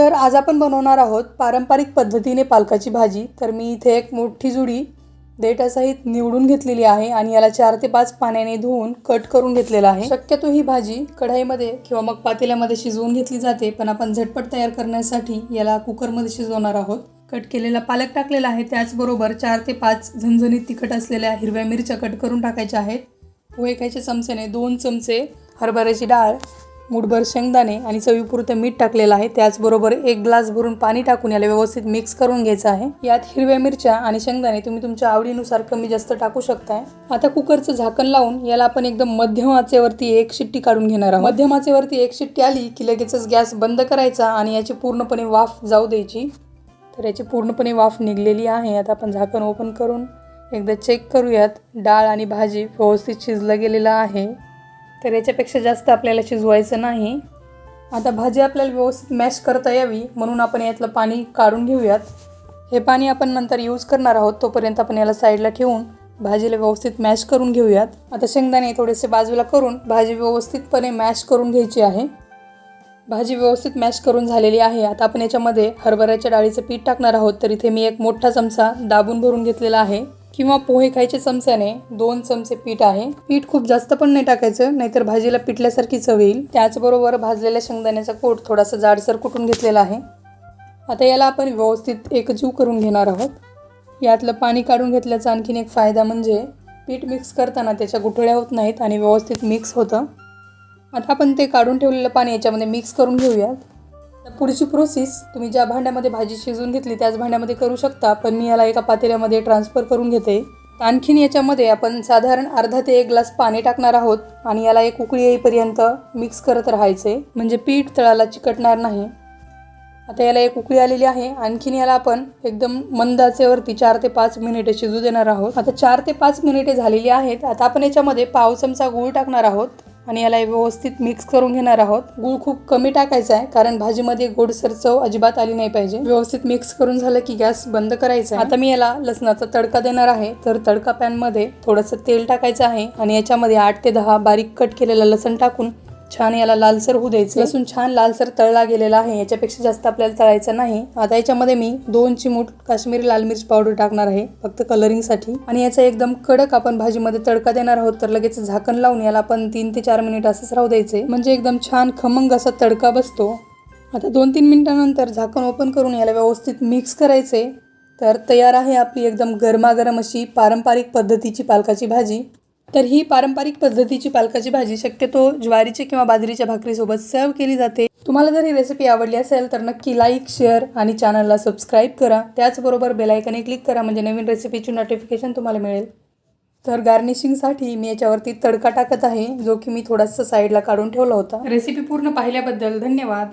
तर आज आपण बनवणार आहोत पारंपरिक पद्धतीने पालकाची भाजी. तर मी इथे एक मोठी जुडी देठासहित निवडून घेतलेली आहे आणि याला चार ते पाच पाण्याने धुवून कट करून घेतलेला आहे. शक्यतो ही भाजी कढाईमध्ये किंवा मग पातेल्यामध्ये शिजवून घेतली जाते पण आपण झटपट तयार करण्यासाठी याला कुकरमध्ये शिजवणार आहोत. कट केलेला पालक टाकलेला आहे त्याचबरोबर चार ते पाच झणझणीत तिखट असलेल्या हिरव्या मिरच्या कट करून टाकायच्या आहेत. पोहे खायच्या चमच्याने दोन चमचे हरभऱ्याची डाळ मुठभर शेंगदाणे आणि चवीपुरतं मीठ टाकलेलं आहे. त्याचबरोबर एक ग्लास भरून पाणी टाकून याला व्यवस्थित मिक्स करून घ्यायचं आहे. यात हिरव्या मिरच्या आणि शेंगदाणे तुम्ही तुमच्या आवडीनुसार कमी जास्त टाकू शकताय. आता कुकरचं झाकण लावून याला आपण एकदम मध्यम आचेवरती एक शिट्टी काढून घेणार आहोत. मध्यम आचेवरती एक शिट्टी आली की लगेचच गॅस बंद करायचा आणि याची पूर्णपणे वाफ जाऊ द्यायची. तर याची पूर्णपणे वाफ निघलेली आहे. आता आपण झाकण ओपन करून एकदा चेक करूयात. डाळ आणि भाजी व्यवस्थित शिजलं गेलेलं आहे. तर याच्यापेक्षा जास्त आपल्याला शिजवायचं नाही. आता भाजी आपल्याला व्यवस्थित मॅश करता यावी म्हणून आपण यातलं पाणी काढून घेऊयात. हे पाणी आपण नंतर यूज करणार आहोत तोपर्यंत आपण याला साईडला ठेवून भाजीला व्यवस्थित मॅश करून घेऊयात. आता शेंगदाणे थोडेसे बाजूला करून भाजी व्यवस्थितपणे मॅश करून घ्यायची आहे. भाजी व्यवस्थित मॅश करून झालेली आहे. आता आपण याच्यामध्ये हरभऱ्याच्या डाळीचं पीठ टाकणार आहोत तर इथे मी एक मोठा चमचा दाबून भरून घेतलेला आहे. किंवा पोहे खायच्या चमच्याने दोन चमचे पीठ आहे. पीठ खूप जास्त पण नाही टाकायचं नाहीतर भाजीला पिठल्यासारखी चव येईल. त्याचबरोबर भाजलेल्या शेंगदाण्याचा कोट थोडासा जाडसर कुटून घेतलेला आहे. आता याला आपण व्यवस्थित एकजीव करून घेणार आहोत. यातलं पाणी काढून घेतल्याचा आणखीन एक फायदा म्हणजे पीठ मिक्स करताना त्याच्या गुठळ्या होत नाहीत आणि व्यवस्थित मिक्स होतं. आता आपण ते काढून ठेवलेलं पाणी याच्यामध्ये मिक्स करून घेऊयात. तर पुढची प्रोसेस तुम्ही ज्या भांड्यामध्ये भाजी शिजवून घेतली त्याच भांड्यामध्ये करू शकता. पण मी याला एका पातेल्यामध्ये ट्रान्सफर करून घेते. आणखीन याच्यामध्ये आपण साधारण अर्धा ते एक ग्लास पाणी टाकणार आहोत आणि याला एक उकळी येईपर्यंत मिक्स करत राहायचे. म्हणजे पीठ तळाला चिकटणार नाही. आता याला एक उकळी आलेली आहे. आणखीन याला आपण एकदम मंद आचेवरती चार ते पाच मिनिटे शिजू देणार आहोत. आता चार ते पाच मिनिटे झालेली आहेत. आता आपण याच्यामध्ये पाव चमचा गूळ टाकणार आहोत. आणि याला व्यवस्थित मिक्स करून घेणार आहोत. गूळ खूप कमी टाकायचा आहे कारण भाजीमध्ये गोडसर चव अजिबात आली नाही पाहिजे. व्यवस्थित मिक्स करून झालं की गॅस बंद करायचा आहे. आता मी याला लसणाचा तडका देणार आहे. तर तडका पॅनमध्ये थोडंसं तेल टाकायचं आहे आणि याच्यामध्ये आठ ते दहा बारीक कट केलेलं लसण टाकून छान याला लालसर होऊ द्यायचं. लसूण छान लालसर तळला गेलेला आहे. याच्यापेक्षा जास्त आपल्याला तळायचं नाही. आता याच्यामध्ये मी दोन चिमूट काश्मीरी लाल मिर्च पावडर टाकणार आहे फक्त कलरिंगसाठी. आणि याचा एकदम कडक आपण भाजीमध्ये तडका देणार आहोत तर लगेच झाकण लावून याला आपण तीन ते चार मिनिट असंच राहू द्यायचे. म्हणजे एकदम छान खमंग असा तडका बसतो. आता दोन तीन मिनिटानंतर झाकण ओपन करून याला व्यवस्थित मिक्स करायचे. तर तयार आहे आपली एकदम गरमागरम अशी पारंपरिक पद्धतीची पालकाची भाजी. तर ही पारंपरिक पद्धतीची पालकाची भाजी. शक्यतो ज्वारीची किंवा बाजरीच्या भाकरीसोबत सर्व केली जाते. तुम्हाला जर ही रेसिपी आवडली असेल तर नक्की लाईक शेअर आणि चॅनलला सबस्क्राईब करा. त्याचबरोबर बेलायकने क्लिक करा म्हणजे नवीन रेसिपीची नोटिफिकेशन तुम्हाला मिळेल. तर गार्निशिंगसाठी मी याच्यावरती तडका टाकत आहे जो की मी थोडासा साईडला काढून ठेवला होता. रेसिपी पूर्ण पाहिल्याबद्दल धन्यवाद.